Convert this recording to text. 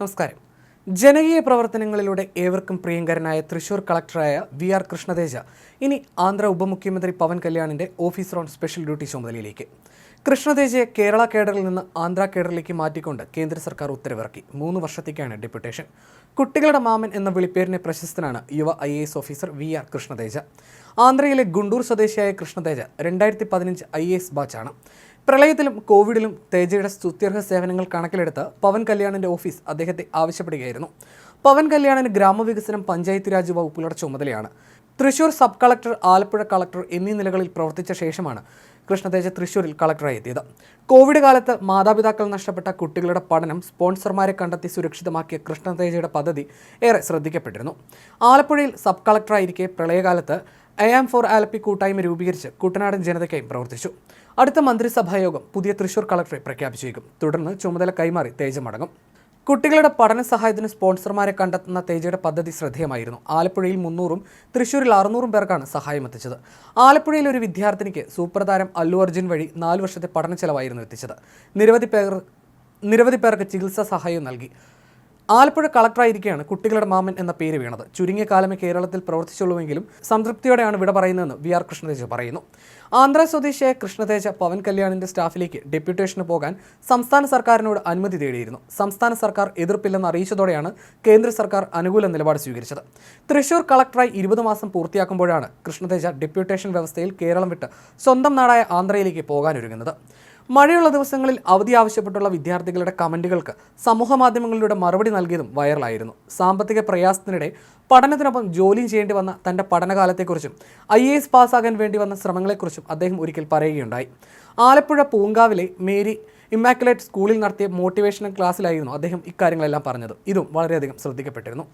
നമസ്കാരം. ജനകീയ പ്രവർത്തനങ്ങളിലൂടെ ഏവർക്കും പ്രിയങ്കരനായ തൃശൂർ കളക്ടറായ വി ആർ കൃഷ്ണതേജ ഇനി ആന്ധ്ര ഉപമുഖ്യമന്ത്രി പവൻ കല്യാണിന്റെ ഓഫീസർ ഓൺ സ്പെഷ്യൽ ഡ്യൂട്ടി ചുമതലയിലേക്ക്. കൃഷ്ണതേജയെ കേരള കേഡറിൽ നിന്ന് ആന്ധ്ര കേഡറിലേക്ക് മാറ്റിക്കൊണ്ട് കേന്ദ്ര സർക്കാർ ഉത്തരവിറക്കി. മൂന്ന് വർഷത്തേക്കാണ് ഡെപ്യൂട്ടേഷൻ. കുട്ടികളുടെ മാമൻ എന്ന വിളിപ്പേരിനെ പ്രശസ്തനാണ് യുവ I S officer V R Krishnateja. ആന്ധ്രയിലെ Guntur സ്വദേശിയായ കൃഷ്ണതേജ രണ്ടായിരത്തി പതിനഞ്ച് ഐ എസ് ബാച്ചാണ്. പ്രളയത്തിലും കോവിഡിലും തേജയുടെ സ്തുത്യർഹ സേവനങ്ങൾ കണക്കിലെടുത്ത് പവൻ കല്യാണിന്റെ ഓഫീസ് അദ്ദേഹത്തെ ആവശ്യപ്പെടുകയായിരുന്നു. പവൻ കല്യാണിന് ഗ്രാമവികസനം പഞ്ചായത്ത് രാജ് വകുപ്പുകളുടെ ചുമതലയാണ്. Thrissur sub collector Alappuzha collector എന്നീ നിലകളിൽ പ്രവർത്തിച്ച ശേഷമാണ് കൃഷ്ണതേജ തൃശൂരിൽ കളക്ടറായി എത്തിയത് കോവിഡ് കാലത്ത് മാതാപിതാക്കൾ നഷ്ടപ്പെട്ട കുട്ടികളുടെ പഠനം സ്പോൺസർമാരെ കണ്ടെത്തി സുരക്ഷിതമാക്കിയ കൃഷ്ണതേജയുടെ പദ്ധതി ഏറെ ശ്രദ്ധിക്കപ്പെട്ടിരുന്നു. ആലപ്പുഴയിൽ സബ് കളക്ടറായിരിക്കെ പ്രളയകാലത്ത് ഐ എം ഫോർ ആലപ്പി കൂട്ടായ്മ രൂപീകരിച്ച് കുട്ടനാടൻ ജനതയ്ക്കായി പ്രവർത്തിച്ചു. അടുത്ത മന്ത്രിസഭായോഗം പുതിയ തൃശൂർ കളക്ടറെ പ്രഖ്യാപിച്ചേക്കും. തുടർന്ന് ചുമതല കൈമാറി തേജ മടങ്ങും കുട്ടികളുടെ പഠന സഹായത്തിന് സ്പോൺസർമാരെ കണ്ടെത്തുന്ന തേജയുടെ പദ്ധതി ശ്രദ്ധേയമായിരുന്നു. ആലപ്പുഴയിൽ മുന്നൂറും തൃശ്ശൂരിൽ അറുന്നൂറും പേർക്കാണ് സഹായം എത്തിച്ചത്. ആലപ്പുഴയിൽ ഒരു വിദ്യാർത്ഥിനിക്ക് സൂപ്രതാരം അല്ലു അർജുൻ വഴി നാല് വർഷത്തെ പഠന ചെലവായിരുന്നു എത്തിച്ചത്. നിരവധി പേർ നിരവധി പേർക്ക് ചികിത്സാ സഹായം നൽകി. ആലപ്പുഴ കളക്ടറായിരിക്കെയാണ് കുട്ടികളുടെ മാമൻ എന്ന പേര് വീണത്. ചുരുങ്ങിയ കാലമേ കേരളത്തിൽ പ്രവർത്തിച്ചുള്ളൂവെങ്കിലും സംതൃപ്തിയോടെയാണ് വിട പറയുന്നതെന്ന് വി ആർ കൃഷ്ണതേജ പറയുന്നു. ആന്ധ്ര സ്വദേശിയായ കൃഷ്ണതേജ പവൻ കല്യാണിന്റെ സ്റ്റാഫിലേക്ക് ഡെപ്യൂട്ടേഷന് പോകാൻ സംസ്ഥാന സർക്കാരിനോട് അനുമതി തേടിയിരുന്നു. സംസ്ഥാന സർക്കാർ എതിർപ്പില്ലെന്ന് അറിയിച്ചതോടെയാണ് കേന്ദ്ര സർക്കാർ അനുകൂല നിലപാട് സ്വീകരിച്ചത്. തൃശൂർ കളക്ടറായി ഇരുപത് മാസം പൂർത്തിയാക്കുമ്പോഴാണ് കൃഷ്ണതേജ ഡെപ്യൂട്ടേഷൻ വ്യവസ്ഥയിൽ കേരളം വിട്ട് സ്വന്തം നാടായ ആന്ധ്രയിലേക്ക് പോകാനൊരുങ്ങുന്നത്. മഴയുള്ള ദിവസങ്ങളിൽ അവധി ആവശ്യപ്പെട്ടുള്ള വിദ്യാർത്ഥികളുടെ കമന്റുകൾക്ക് സമൂഹ മാധ്യമങ്ങളിലൂടെ മറുപടി നൽകിയതും വൈറലായിരുന്നു. സാമ്പത്തിക പ്രയാസത്തിനിടെ പഠനത്തിനൊപ്പം ജോലിയും ചെയ്യേണ്ടി വന്ന തന്റെ പഠനകാലത്തെക്കുറിച്ചും ഐ എ എസ് പാസ്സാകാൻ വേണ്ടി വന്ന ശ്രമങ്ങളെക്കുറിച്ചും അദ്ദേഹം ഒരിക്കൽ പറയുകയുണ്ടായി. ആലപ്പുഴ പൂങ്കാവിലെ മേരി ഇമ്മാക്കുലേറ്റ് സ്കൂളിൽ നടത്തിയ മോട്ടിവേഷണൽ ക്ലാസ്സിലായിരുന്നു അദ്ദേഹം ഇക്കാര്യങ്ങളെല്ലാം പറഞ്ഞത്. ഇതും വളരെയധികം ശ്രദ്ധിക്കപ്പെട്ടിരുന്നു.